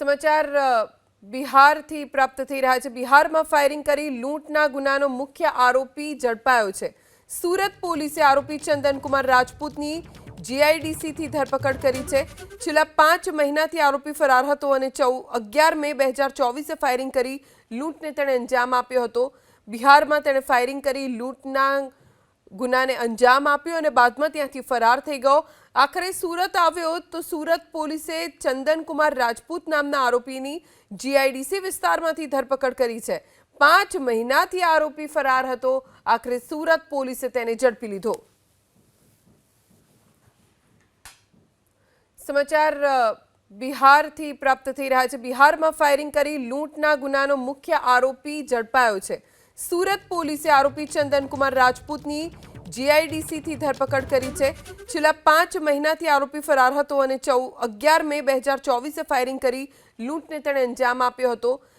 સમાચાર બિહારથી પ્રાપ્ત થઈ રહ્યા છે. બિહારમાં ફાયરિંગ કરી લૂંટના ગુનાનો મુખ્ય આરોપી ઝડપાયો છે. સુરત પોલીસે આરોપી ચંદનકુમાર રાજપૂતની જીઆઈડીસીથી ધરપકડ કરી છે. છેલ્લા પાંચ મહિનાથી આરોપી ફરાર હતો અને ચૌ, અગિયાર મે બે હજાર ચોવીસે ફાયરિંગ કરી લૂંટને તેણે અંજામ આપ્યો હતો. બિહારમાં તેણે ફાયરિંગ કરી લૂંટના ગુનાને અંજામ આપ્યો અને બાદમાં ત્યાંથી ફરાર થઈ ગયો. આખરે સુરત આવ્યો તો સુરત પોલીસે ચંદનકુમાર રાજપૂત નામના આરોપીની જીઆઈડીસી વિસ્તારમાંથી ધરપકડ કરી છે. પાંચ મહિનાથી આરોપી ફરાર હતો. આખરે સુરત પોલીસે તેને ઝડપી લીધો. સમાચાર બિહારથી પ્રાપ્ત થઈ રહ્યા છે. બિહારમાં ફાયરિંગ કરી લૂંટના ગુનાનો મુખ્ય આરોપી ઝડપાયો છે. સુરત પોલીસે આરોપી ચંદનકુમાર રાજપૂતની જીઆઈડીસીથી ધરપકડ કરી છે. છેલ્લા પાંચ મહિનાથી આરોપી ફરાર હતો અને ચૌ અગિયાર મે બે હજાર ચોવીસે ફાયરિંગ કરી લૂંટને તેણે અંજામ આપ્યો હતો.